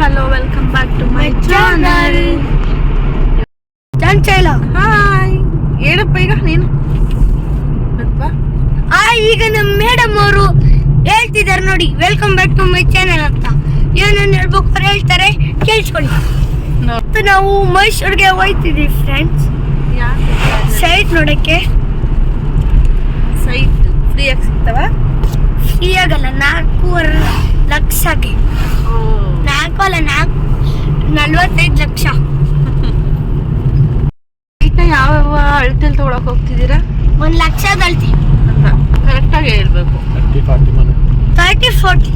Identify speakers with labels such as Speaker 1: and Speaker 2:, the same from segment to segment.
Speaker 1: Hello welcome back to my channel
Speaker 2: Chanchala.
Speaker 1: Hi ಹೇಳಪ್ಪ ಈಗ ನೀನು?
Speaker 2: ಆ ಈಗ ನಮ್ಮ ಮೇಡಮ್ ಅವರು ಹೇಳ್ತಿದ್ದಾರೆ ನೋಡಿ welcome back to my channel ಅಂತ. ಏನನ್ನ ಹೇಳ್ಬೇಕು ಅವ್ರು ಹೇಳ್ತಾರೆ ಕೇಳಿಸ್ಕೊಳ್ಳಿ. ಮತ್ತು ನಾವು ಮೈಸೂರಿಗೆ ಹೋಯ್ತಿದ್ದೀವಿ ಫ್ರೆಂಡ್ಸ್ ಸೈಟ್ ನೋಡಕ್ಕೆ.
Speaker 1: ಸೈಟ್ ಫ್ರೀ ಆಗಿ ಸಿಗ್ತಾವ?
Speaker 2: ಫ್ರೀ ಆಗಲ್ಲ ನಾಲ್ಕೂವರೆ ಲಕ್ಷಗೆ. ನಾಲ್ಕು ಅಲ್ಲ ನಾಲ್ಕು ನಲ್ವತ್ತೈದು ಲಕ್ಷ
Speaker 1: ಯಾವ ಯಾವ ಅಳತೆಲಿ ತಗೊಳಕ್ ಹೋಗ್ತಿದ್ದೀರಾ?
Speaker 2: ಒಂದ್ ಲಕ್ಷ
Speaker 1: ಅಳತಿ. ಕರೆಕ್ಟ್ ಕರೆಕ್ಟಾಗಿ ಹೇಳ್ಬೇಕು.
Speaker 3: ತರ್ಟಿ ಫಾರ್ಟಿ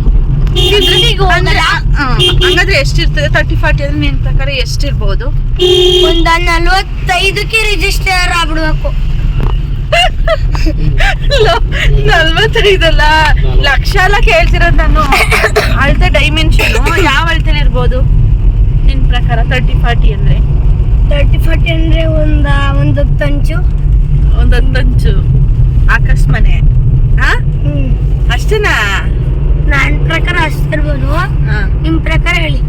Speaker 1: ಹಂಗಾದ್ರೆ ಎಷ್ಟಿರ್ತದೆ? ತರ್ಟಿ ಫಾರ್ಟಿ ಅಂದ್ರೆ ನಿನ್ ಪ್ರಕಾರ ಎಷ್ಟಿರ್ಬೋದು?
Speaker 2: ಒಂದ ನಲ್ವತ್ತೈದಕ್ಕೆ ರಿಜಿಸ್ಟರ್ ಆಗ್ಬಿಡ್ಬೇಕು.
Speaker 1: ನಲ್ವತ್ತೈದಲ್ಲ. ಲಕ್ಷ ಎಲ್ಲ ಕೇಳ್ತಿರೋದು ನಾನು. ಅಳತೆ ಡೈಮೆನ್ಷನ್ ಯಾವ ಅಳತೆಲಿ ಇರ್ಬೋದು? ನಿನ್ ಪ್ರಕಾರ ತರ್ಟಿ ಫಾರ್ಟಿ ಅಂದ್ರೆ?
Speaker 2: ತರ್ಟಿ ಫಾರ್ಟಿ ಅಂದ್ರೆ ಒಂದ ಒಂದು ತಂಚು
Speaker 1: ಒಂದು ಹತ್ತಂಚು ಆಕಾಶ್ ಮನೆ. ಅಷ್ಟೇನಾ?
Speaker 2: ನನ್ನ ಪ್ರಕಾರ
Speaker 1: ಹಾ.
Speaker 2: ನಿಮ್ ಪ್ರಕಾರ ಹೇಳಿ.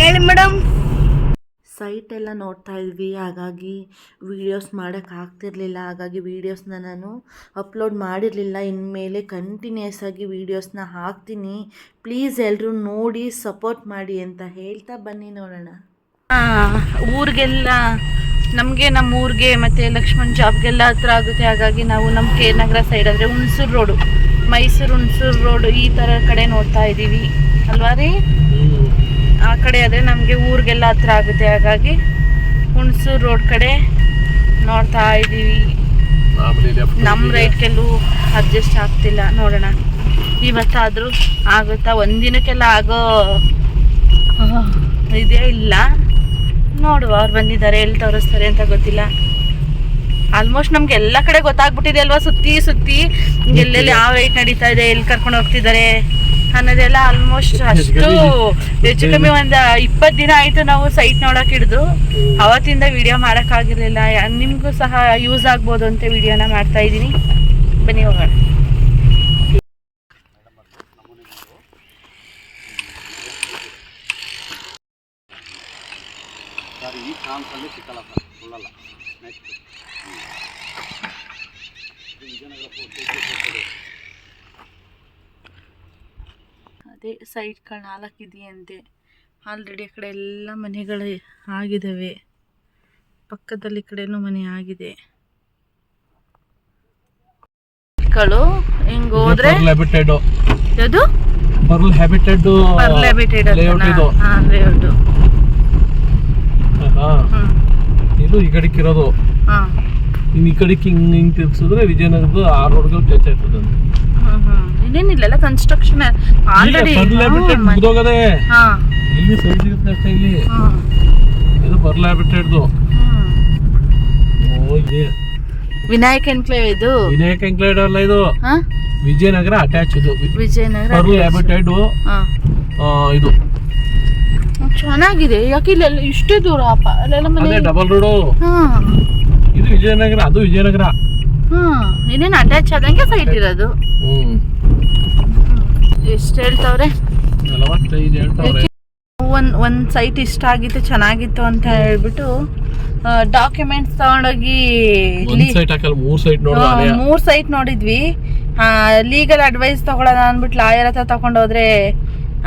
Speaker 2: ಹೇಳಿ ಮೇಡಮ್
Speaker 4: ಸೈಟ್ ಎಲ್ಲ ನೋಡ್ತಾ ಇದ್ವಿ. ಹಾಗಾಗಿ ವೀಡಿಯೋಸ್ ಮಾಡೋಕ್ಕೆ ಆಗ್ತಿರ್ಲಿಲ್ಲ. ಹಾಗಾಗಿ ವೀಡಿಯೋಸ್ನ ನಾನು ಅಪ್ಲೋಡ್ ಮಾಡಿರಲಿಲ್ಲ. ಇನ್ಮೇಲೆ ಕಂಟಿನ್ಯೂಸ್ ಆಗಿ ವೀಡಿಯೋಸ್ನ ಹಾಕ್ತೀನಿ. ಪ್ಲೀಸ್ ಎಲ್ಲರೂ ನೋಡಿ ಸಪೋರ್ಟ್ ಮಾಡಿ ಅಂತ ಹೇಳ್ತಾ ಬನ್ನಿ ನೋಡೋಣ.
Speaker 1: ಊರಿಗೆಲ್ಲ, ನಮಗೆ ನಮ್ಮ ಊರಿಗೆ ಮತ್ತು ಲಕ್ಷ್ಮಣ್ ಜಾಬ್ಗೆಲ್ಲ ಹತ್ರ ಆಗುತ್ತೆ. ಹಾಗಾಗಿ ನಾವು ನಮ್ಮ ಕೆ ನಗರ ಸೈಡ್ ಅಂದರೆ ಹುಣಸೂರು ರೋಡು ಮೈಸೂರು ಹುಣಸೂರು ರೋಡು ಈ ಥರ ಕಡೆ ನೋಡ್ತಾ ಇದ್ದೀವಿ ಅಲ್ವಾ ರೀ? ಆ ಕಡೆ ಆದರೆ ನಮಗೆ ಊರಿಗೆಲ್ಲ ಹತ್ರ ಆಗುತ್ತೆ. ಹಾಗಾಗಿ ಹುಣಸೂರು ರೋಡ್ ಕಡೆ ನೋಡ್ತಾ ಇದ್ದೀವಿ ನಮ್ಮ
Speaker 3: ರೈಟ್
Speaker 1: ಕೆಲವು ಅಡ್ಜಸ್ಟ್ ಆಗ್ತಿಲ್ಲ. ನೋಡೋಣ. ಇವತ್ತಾದರೂ ಆಗುತ್ತಾ? ಒಂದಿನಕ್ಕೆಲ್ಲ ಆಗೋ ಇದೇ ಇಲ್ಲ. ನೋಡುವ. ಅವ್ರು ಬಂದಿದ್ದಾರೆ ಎಲ್ಲಿ ತೋರಿಸ್ತಾರೆ ಅಂತ ಗೊತ್ತಿಲ್ಲ. ಆಲ್ಮೋಸ್ಟ್ ನಮ್ಗೆ ಎಲ್ಲ ಕಡೆ ಗೊತ್ತಾಗ್ಬಿಟ್ಟಿದೆ ಅಲ್ವಾ? ಸುತ್ತಿ ಸುತ್ತಿ. ಎಲ್ಲೆಲ್ಲಿ ಯಾವ ರೈಟ್ ನಡೀತಾ ಇದೆ ಎಲ್ಲಿ ಕರ್ಕೊಂಡು ಹೋಗ್ತಿದ್ದಾರೆ? ಅನ್ನೋದೆಲ್ಲ ಆಲ್ಮೋಸ್ಟ್ ಅಷ್ಟು ಹೆಚ್ಚು ಕಮ್ಮಿ ಒಂದ್ ಇಪ್ಪತ್ ದಿನ ಆಯ್ತು ನಾವು ಸೈಟ್ ನೋಡಕ್ ಹಿಡಿದು. ಅವತ್ತಿಂದ ವಿಡಿಯೋ ಮಾಡಕ್ ಆಗಿರ್ಲಿಲ್ಲ ನಿಮ್ಗೂ ಸಹ ಯೂಸ್ ಆಗ್ಬೋದು ಅಂತ ವಿಡಿಯೋನ ಮಾಡ್ತಾ ಇದೀನಿ ಬನ್ನಿ ಹೋಗೋಣ.
Speaker 3: ಈ ಸಿಕ್ಕಲ್ಲ ಸರ್. ಸುಳ್ಳಲ್ಲ. ನೆಕ್ಸ್ಟ್ ವಿಜಯನಗರ
Speaker 1: ಅದೇ ಸೈಟ್ಗಳು ನಾಲ್ಕು ಇದೆಯಂತೆ. ಆಲ್ರೆಡಿ ಆ ಕಡೆ ಎಲ್ಲ ಮನೆಗಳು ಆಗಿದ್ದಾವೆ ಪಕ್ಕದಲ್ಲಿ ಕಡೆನೂ ಮನೆ ಆಗಿದೆ. ಗಳು ಹಿಂಗ್ ಹೋದ್ರೆ?
Speaker 3: ಪರ್ಲ್ ಹ್ಯಾಬಿಟೆಡ್
Speaker 1: ಅದು
Speaker 3: ಪರ್ಲ್ ಹ್ಯಾಬಿಟೆಡ್ ಲೇಔಟ್ ಇದು. ಈ ಕಡೆ ಇರೋದು.
Speaker 1: ಹಾ.
Speaker 3: ಇನ್ನು ಈ ಕಡೆ ಹಿಂಗ್ ಹಿಂಗೆ ತಿರ್ಗಿಸಿದ್ರೆ ವಿಜಯನಗರದ ಆ ರೋಡ್ಗಳು ಟಚ್ ಆಯ್ತದೆ ಅಂತ
Speaker 1: ಎಲ್ಲ ಕನ್ಸ್ಟ್ರಕ್ಷನ್ ಆಲ್ರೆಡಿ
Speaker 3: ಮುಗ್ದೋಗದೆ. ಇಲ್ಲಿ ಸಿಗುತ್ತೆ ಅಷ್ಟೇ ಇಲ್ಲಿ. ಇದು ಓ ಇದೆ.
Speaker 1: ವಿನಾಯಕ್ ಎನ್ಕ್ಲೇವ್ ಇದು?
Speaker 3: ವಿನಾಯಕ ಎಂಕ್ಲೈಡ್ ಅಲ್ಲ ಇದು?
Speaker 1: ಹಾ?
Speaker 3: ವಿಜಯನಗರ ಅಟ್ಯಾಚ್ ಇದು.
Speaker 1: ವಿಜಯನಗರ ಹಾ.
Speaker 3: ಇದು.
Speaker 1: ಚೆನ್ನಾಗಿದೆ. ಯಾಕೆ ಇಲ್ಲೆಲ್ಲ ಇಷ್ಟೇ ದೂರ ಅಲ್ಲೆಲ್ಲ ಮನೆ
Speaker 3: ಡಬಲ್ ರೋಡು ಇದು ವಿಜಯನಗರ ಅದು ವಿಜಯನಗರ.
Speaker 1: ಹ್ಮ್ ಇನ್ನೇನು ಅಟ್ಯಾಚ್ ಆದಂಗೆ ಸೈಟ್ ಇರೋದು.
Speaker 3: ಹ್ಮ್.
Speaker 1: ಎಷ್ಟು ಹೇಳ್ತಾವ್ರೆ? ಒಂದು ಒಂದು ಸೈಟ್ ಇಷ್ಟ ಆಗಿತ್ತು ಚೆನ್ನಾಗಿತ್ತು ಅಂತ ಹೇಳ್ಬಿಟ್ಟು ಡಾಕ್ಯುಮೆಂಟ್ಸ್ ತಗೊಂಡೋಗಿ
Speaker 3: ಮೂರ್ ಸೈಟ್
Speaker 1: ನೋಡಿದ್ವಿ. ಲೀಗಲ್ ಅಡ್ವೈಸ್ ತಗೊಳ್ಳೋಣ ಅಂದ್ಬಿಟ್ಟು ಲಾಯರ್ ಹತ್ರ ತಗೊಂಡೋದ್ರೆ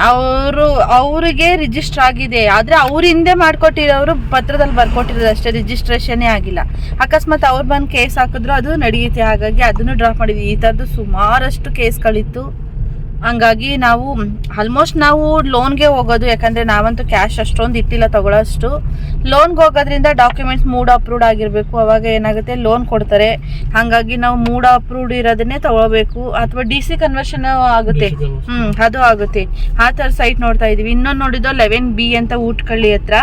Speaker 1: ಅವರು ಅವರಿಗೆ ರಿಜಿಸ್ಟರ್ ಆಗಿದೆ. ಆದ್ರೆ ಅವ್ರ ಹಿಂದೆ ಮಾಡ್ಕೊಟ್ಟಿರೋರು ಪತ್ರದಲ್ಲಿ ಬರ್ಕೊಟ್ಟಿರೋದು ಅಷ್ಟೇ ರಿಜಿಸ್ಟ್ರೇಷನ್ನೇ ಆಗಿಲ್ಲ. ಅಕಸ್ಮಾತ್ ಅವ್ರು ಬಂದು ಕೇಸ್ ಹಾಕಿದ್ರು ಅದು ನಡೆಯುತ್ತೆ ಹಾಗಾಗಿ ಅದನ್ನು ಡ್ರಾಪ್ ಮಾಡಿದ್ವಿ. ಈ ಥರದ್ದು ಸುಮಾರಷ್ಟು ಕೇಸ್ಗಳಿತ್ತು ಹಂಗಾಗಿ ನಾವು ಆಲ್ಮೋಸ್ಟ್ ನಾವು ಲೋನ್ಗೆ ಹೋಗೋದು ಯಾಕಂದ್ರೆ ನಾವಂತೂ ಕ್ಯಾಶ್ ಅಷ್ಟೊಂದು ಇಟ್ಟಿಲ್ಲ ತಗೊಳ್ಳೋಷ್ಟು ಲೋನ್ಗೆ ಹೋಗೋದ್ರಿಂದ ಡಾಕ್ಯುಮೆಂಟ್ಸ್ ಮೂಡ್ ಅಪ್ರೂವ್ಡ್ ಆಗಿರಬೇಕು ಅವಾಗ ಏನಾಗುತ್ತೆ ಲೋನ್ ಕೊಡ್ತಾರೆ. ಹಾಗಾಗಿ ನಾವು ಮೂಡ್ ಅಪ್ರೂವ್ಡ್ ಇರೋದನ್ನೇ ತಗೊಳ್ಬೇಕು ಅಥವಾ ಡಿ ಸಿ ಕನ್ವರ್ಷನ್ ಆಗುತ್ತೆ. ಹ್ಞೂ ಅದು ಆಗುತ್ತೆ. ಆ ಥರ ಸೈಟ್ ನೋಡ್ತಾ ಇದೀವಿ. ಇನ್ನೊಂದು ನೋಡಿದ್ದು ಲೆವೆನ್ ಬಿ ಅಂತ ಊಟಕಳ್ಳಿ ಹತ್ರ.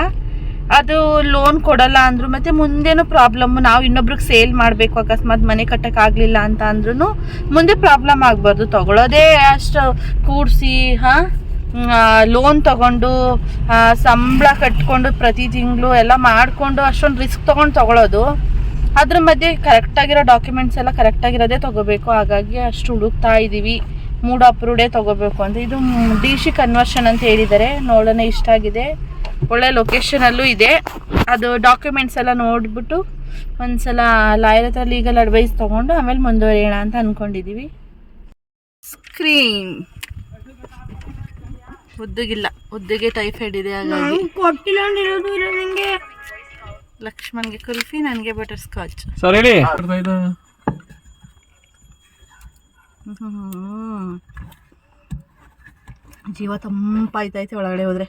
Speaker 1: ಅದು ಲೋನ್ ಕೊಡಲ್ಲ ಅಂದ್ರು, ಮತ್ತೆ ಮುಂದೇನು ಪ್ರಾಬ್ಲಮ್ ನಾವು ಇನ್ನೊಬ್ರಿಗೆ ಸೇಲ್ ಮಾಡಬೇಕು, ಅಕಸ್ಮಾತ್ ಮನೆ ಕಟ್ಟಕ್ ಆಗ್ಲಿಲ್ಲ ಅಂತ ಅಂದ್ರೂ ಮುಂದೆ ಪ್ರಾಬ್ಲಮ್ ಆಗ್ಬಾರ್ದು. ತಗೊಳ್ಳೋದೇ ಅಷ್ಟು ಕೂಡಿಸಿ, ಹಾ ಲೋನ್ ತಗೊಂಡು ಸಂಬಳ ಕಟ್ಕೊಂಡು ಪ್ರತಿ ತಿಂಗಳು ಎಲ್ಲ ಮಾಡಿಕೊಂಡು ಅಷ್ಟೊಂದು ರಿಸ್ಕ್ ತಗೊಂಡು ತಗೊಳ್ಳೋದು ಅದ್ರ ಮಧ್ಯೆ ಕರೆಕ್ಟಾಗಿರೋ ಡಾಕ್ಯುಮೆಂಟ್ಸ್ ಎಲ್ಲ ಕರೆಕ್ಟಾಗಿರೋದೇ ತಗೋಬೇಕು. ಹಾಗಾಗಿ ಅಷ್ಟು ಹುಡುಕ್ತಾ ಇದ್ದೀವಿ ಮೂಡ್ ಅಪ್ರೂವ್ಡೇ ತಗೋಬೇಕು ಅಂತ. ಇದು ಡಿ ಸಿ ಕನ್ವರ್ಷನ್ ಅಂತ ಹೇಳಿದ್ದಾರೆ. ನೋಡೋಣ ಇಷ್ಟ ಆಗಿದೆ. ಒಳ್ಳೆ ಲೊಕೇಶನಲ್ಲೂ ಇದೆ. ಅದು ಡಾಕ್ಯುಮೆಂಟ್ಸ್ ಎಲ್ಲ ನೋಡಿಬಿಟ್ಟು ಒಂದ್ಸಲ ಲಾಯರ್ ಹತ್ರ ಲೀಗಲ್ ಅಡ್ವೈಸ್ ತೊಗೊಂಡು ಆಮೇಲೆ ಮುಂದುವರಿಯೋಣ ಅಂತ ಅಂದ್ಕೊಂಡಿದ್ದೀವಿ ಸ್ಕ್ರೀನ್ ಉದ್ದುಗಿಲ್ಲ. ಉದ್ದಿಗೆ ಟೈಫಾಯ್ಡ್ ಇದೆ ಹಾಗಾಗಿ.
Speaker 2: ಕೊಟ್ಟಿಲ್ಲ ಅಂದಿರೋದು ನಿಂಗೆ.
Speaker 1: ಲಕ್ಷ್ಮಣ್ಗೆ ಕುಲ್ಫಿ ನನಗೆ ಬಟರ್ ಸ್ಕಾಚ್
Speaker 3: ಸರ್ ಹೇಳಿ.
Speaker 1: ಜೀವ ತಂಪಾಯ್ತೈತೆ ಒಳಗಡೆ ಹೋದ್ರೆ.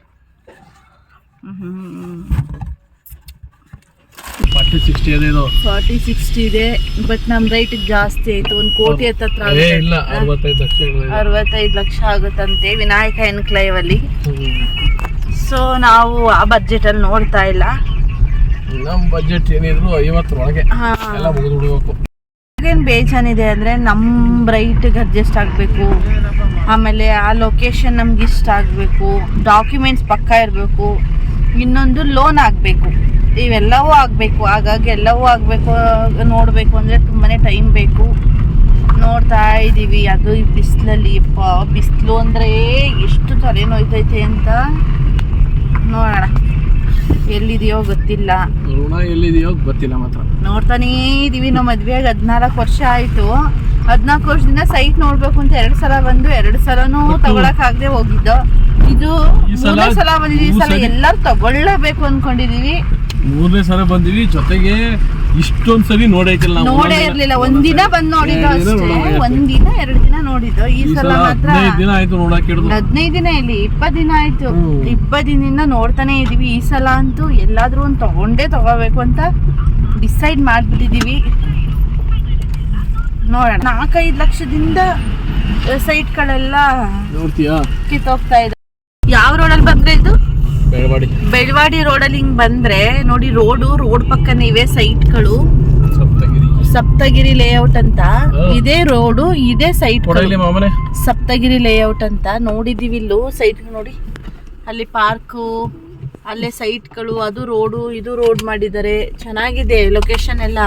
Speaker 3: ಫಾರ್ಟಿ ಸಿಕ್ಸ್ಟಿ ಇದು.
Speaker 1: ಫಾರ್ಟಿ ಸಿಕ್ಸ್ಟಿ ಇದೆ ಬಟ್ ನಮ್ಮ ರೈಟ್ ಜಾಸ್ತಿ ಆಯ್ತು. ಒಂದು ಕೋಟಿ ಹತ್ತತ್ರ
Speaker 3: ಇಲ್ಲ ಅರವತ್ತೈದು ಲಕ್ಷ
Speaker 1: ಅರವತ್ತೈದು ಲಕ್ಷ ಆಗುತ್ತಂತೆ ವಿನಾಯಕ ಎನ್ಕ್ಲೈವ್ ಅಲ್ಲಿ.
Speaker 3: ಹ್ಮ್.
Speaker 1: ಸೊ ನಾವು ಆ ಬಜೆಟ್ ಅಲ್ಲಿ ನೋಡ್ತಾ ಇಲ್ಲ.
Speaker 3: ನಮ್ ಬಜೆಟ್ ಏನಿದ್ರು ಐವತ್ತರೊಳಗೆ. ಎಲ್ಲ ಮುಗಿದು ಬಿಡ್ಬೇಕು.
Speaker 1: ಏನು ಬೇಜಾನಿದೆ ಅಂದರೆ ನಮ್ಮ ರೈಟಿಗೆ ಅಡ್ಜಸ್ಟ್ ಆಗಬೇಕು. ಆಮೇಲೆ ಆ ಲೊಕೇಶನ್ ನಮ್ಗೆ ಇಷ್ಟ ಆಗಬೇಕು. ಡಾಕ್ಯುಮೆಂಟ್ಸ್ ಪಕ್ಕ ಇರಬೇಕು. ಇನ್ನೊಂದು ಲೋನ್ ಆಗಬೇಕು. ಇವೆಲ್ಲವೂ ಆಗಬೇಕು. ಹಾಗಾಗಿ ಎಲ್ಲವೂ ಆಗಬೇಕು, ನೋಡಬೇಕು ಅಂದರೆ ತುಂಬಾ ಟೈಮ್ ಬೇಕು. ನೋಡ್ತಾ ಇದ್ದೀವಿ ಅದು ಈ ಬಿಸಿಲಲ್ಲಿ ಯಪ್ಪ ಬಿಸಿಲು ಅಂದರೆ ಎಷ್ಟು ತಲೆ ನೋಯ್ತೈತೆ ಅಂತ ನೋಡೋಣ. ಎಲ್ಲಿದೆಯೋ ಗೊತ್ತಿಲ್ಲ.
Speaker 3: ಋಣ ಎಲ್ಲಿದೆಯೋ ಗೊತ್ತಿಲ್ಲ ಮಾತ್ರ.
Speaker 1: ನೋಡ್ತಾನೇ ಇದೀವಿ ನಾವು ಮದುವೆಯಾಗಿ ಹದಿನಾಲ್ಕು ವರ್ಷ ಆಯ್ತು. ಹದಿನಾಲ್ಕು ವರ್ಷದಿಂದ ಸೈಟ್ ನೋಡ್ಬೇಕು ಅಂತ ಎರಡು ಸಲ ಬಂದು ಎರಡು ಸಲನೂ ತಗೊಳಕ್ ಆಗದೆ ಹೋಗಿದ್ದು. ಇದು
Speaker 3: ಸಲ
Speaker 1: ಮೂರನೇ ಸಲ ಬಂದಿದ್ವಿ ಈ ಸಲ ಎಲ್ಲರೂ ತಗೊಳ್ಳೇಬೇಕು ಅನ್ಕೊಂಡಿದೀವಿ.
Speaker 3: ಮೂರನೇ ಸಲ ಬಂದಿವಿ ಜೊತೆಗೆ ಇಷ್ಟೊಂದ್ ಸರಿ ನೋಡೈತಿಲ್ಲ
Speaker 1: ನೋಡೇ ಇರ್ಲಿಲ್ಲ. ಒಂದಿನ ಬಂದ್ ನೋಡಿದ್ದು
Speaker 3: ದಿನ
Speaker 1: ಅಷ್ಟೇ. ಒಂದಿನ ಎರಡು ದಿನ ನೋಡಿದ್ದು. ಈ ಸಲ
Speaker 3: ಸಲ
Speaker 1: ಮಾತ್ರ
Speaker 3: ಹದಿನೈದು ದಿನ ಆಯ್ತು ನೋಡಕ್ ಹಿಡಿದು.
Speaker 1: ಹದಿನೈದು ದಿನ ಇಲ್ಲಿ ಇಪ್ಪತ್ ದಿನ ಆಯ್ತು. ಇಪ್ಪತ್ ದಿನದಿಂದ ನೋಡ್ತಾನೆ ಇದೀವಿ. ಈ ಸಲ ಅಂತೂ ಎಲ್ಲಾದ್ರೂ ಒಂದ್ ತಗೊಂಡೇ ತಗೋಬೇಕು ಅಂತ ಡಿಸೈಡ್ ಮಾಡಿಬಿಟ್ಟಿದ್ದೀವಿ ನೋಡೋಣ. ನಾಲ್ಕೈದು ಲಕ್ಷದಿಂದ ಸೈಟ್ಗಳೆಲ್ಲ ಕಿತ್ತೋಗ್ತಾ ಇದೆ. ಯಾವ ರೋಡಲ್ಲಿ ಬಂದ್ರೆ ಇದು?
Speaker 3: ಬೆಳವಾಡಿ.
Speaker 1: ರೋಡಲ್ಲಿ ಹಿಂಗ್ ಬಂದ್ರೆ ನೋಡಿ ರೋಡು ರೋಡ್ ಪಕ್ಕನೇ ಇವೆ ಸೈಟ್ಗಳು
Speaker 3: ಸಪ್ತಗಿರಿ.
Speaker 1: ಸಪ್ತಗಿರಿ ಲೇಔಟ್ ಅಂತ. ಇದೇ ರೋಡು ಇದೇ ಸೈಟ್ ಸಪ್ತಗಿರಿ ಲೇಔಟ್ ಅಂತ. ನೋಡಿದೀವಿ ಇಲ್ಲೂ ಸೈಟ್ ನೋಡಿ. ಅಲ್ಲಿ ಪಾರ್ಕು ಅಲ್ಲೇ ಸೈಟ್ಗಳು ಅದು ರೋಡು ಇದು ರೋಡ್ ಮಾಡಿದ್ದಾರೆ. ಚೆನ್ನಾಗಿದೆ ಲೊಕೇಶನ್ ಎಲ್ಲ.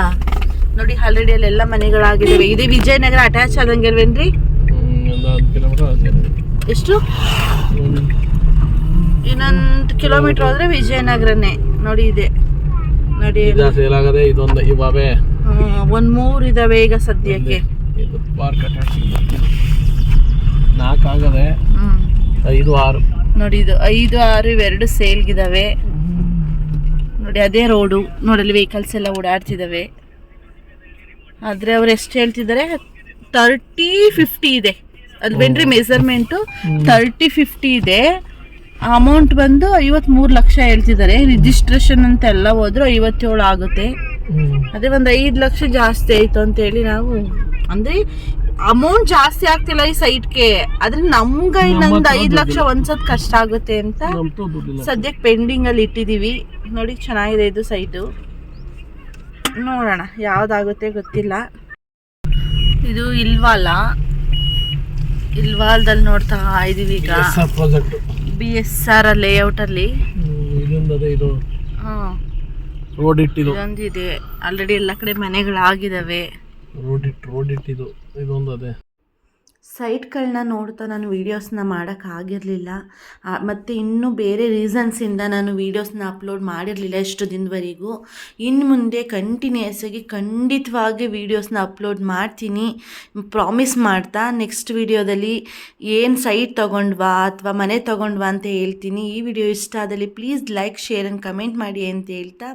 Speaker 1: ನೋಡಿ ಆಲ್ರೆಡಿ ಅಲ್ಲೆಲ್ಲ ಮನೆಗಳಾಗಿದ್ದಾವೆ. ಇದೇ ವಿಜಯನಗರ ಅಟ್ಯಾಚ್ ಆದಂಗಿಲ್ವೇನ್ರಿ? ಎಷ್ಟು. ಇನ್ನೊಂದು ಕಿಲೋಮೀಟರ್ ಹೋದ್ರೆ ವಿಜಯನಗರನೇ. ನೋಡಿ ಇದೆ. ನೋಡಿ
Speaker 3: ಇದೊಂದು ಇವಾವೆ.
Speaker 1: ಒಂದು ಮೂರ್ ಇದಾವೆ ಈಗ ಸದ್ಯಕ್ಕೆ.
Speaker 3: ಇದು ಪಾರ್ಕ್ ಅಟ್ಯಾಚ್ ನಾಲ್ಕು ಆಗದೆ
Speaker 1: ಹ್ಮ್.
Speaker 3: ಐದು ಆರು.
Speaker 1: ನೋಡಿ, ಇದು ಐದು, ಆರು ಇವೆರಡು ಸೇಲ್ಗಿದಾವೆ. ನೋಡಿ, ಅದೇ ರೋಡು. ನೋಡಲ್ಲಿ ವೆಹಿಕಲ್ಸ್ ಎಲ್ಲ ಓಡಾಡ್ತಿದ್ದಾವೆ ಆದರೆ ಅವ್ರು ಎಷ್ಟು ಹೇಳ್ತಿದ್ದಾರೆ ತರ್ಟಿ ಫಿಫ್ಟಿ ಇದೆ. ಅಲ್ವೇನ್ರಿ ಮೆಸರ್ಮೆಂಟು ತರ್ಟಿ ಫಿಫ್ಟಿ ಇದೆ. ಅಮೌಂಟ್ ಬಂದು ಐವತ್ಮೂರು ಲಕ್ಷ ಹೇಳ್ತಿದ್ದಾರೆ ರಿಜಿಸ್ಟ್ರೇಷನ್ ಅಂತ ಎಲ್ಲ ಹೋದ್ರು ಐವತ್ತೇಳು ಆಗುತ್ತೆ. ಅದೇ ಒಂದು ಐದು ಲಕ್ಷ ಜಾಸ್ತಿ ಆಯ್ತು ಅಂತ ಹೇಳಿ ನಾವು, ಅಂದ್ರೆ ಅಮೌಂಟ್ ಜಾಸ್ತಿ ಆಗ್ತಿಲ್ಲ ಈ ಸೈಟ್ಗೆ ಆದ್ರೆ ನಮ್ಗ ಇನ್ನೊಂದ್ ಐದ್ ಲಕ್ಷ ಒಂದ್ಸತ್ ಕಷ್ಟ ಆಗುತ್ತೆ ಅಂತ ಸದ್ಯಕ್ಕೆ ಪೆಂಡಿಂಗ್ ಅಲ್ಲಿ ಇಟ್ಟಿದೀವಿ. ನೋಡಿ ಚೆನ್ನಾಗಿದೆ ಇದು ಸೈಟು ನೋಡೋಣ ಯಾವ್ದಾಗುತ್ತೆ ಗೊತ್ತಿಲ್ಲ. ಇದು ಇಲ್ವಾಲ? ಇಲ್ವಾಲ್ದಲ್ಲಿ ನೋಡ್ತಾ ಇದೀವಿ ಈಗ. ಬಿ ಎಸ್ ಆರ್ ಲೇಔಟ್ ಅಲ್ಲಿ.
Speaker 3: ರೋಡ್
Speaker 1: ಇದೊಂದಿದೆ. ಆಲ್ರೆಡಿ ಎಲ್ಲ ಕಡೆ ಮನೆಗಳಾಗಿದಾವೆ.
Speaker 3: ರೋಡ್ ಇಟ್ಟು ರೋಡ್ ಇಟ್ಟಿದು
Speaker 4: ಸೈಟ್ಗಳನ್ನ ನೋಡ್ತಾ ನಾನು ವೀಡಿಯೋಸ್ನ ಮಾಡೋಕ್ಕಾಗಿರಲಿಲ್ಲ ಮತ್ತು ಇನ್ನೂ ಬೇರೆ ರೀಸನ್ಸಿಂದ ನಾನು ವೀಡಿಯೋಸ್ನ ಅಪ್ಲೋಡ್ ಮಾಡಿರಲಿಲ್ಲ ಇಷ್ಟು ದಿನದವರೆಗೂ. ಇನ್ನು ಮುಂದೆ ಕಂಟಿನ್ಯೂಸ್ ಆಗಿ ಖಂಡಿತವಾಗಿ ವೀಡಿಯೋಸ್ನ ಅಪ್ಲೋಡ್ ಮಾಡ್ತೀನಿ. ಪ್ರಾಮಿಸ್ ಮಾಡ್ತಾ ನೆಕ್ಸ್ಟ್ ವೀಡಿಯೋದಲ್ಲಿ ಏನು ಸೈಟ್ ತೊಗೊಂಡ್ವಾ ಅಥವಾ ಮನೆ ತೊಗೊಂಡ್ವಾ ಅಂತ ಹೇಳ್ತೀನಿ. ಈ ವಿಡಿಯೋ ಇಷ್ಟ ಆದಲ್ಲಿ please like, share and comment ಮಾಡಿ ಅಂತ ಹೇಳ್ತಾ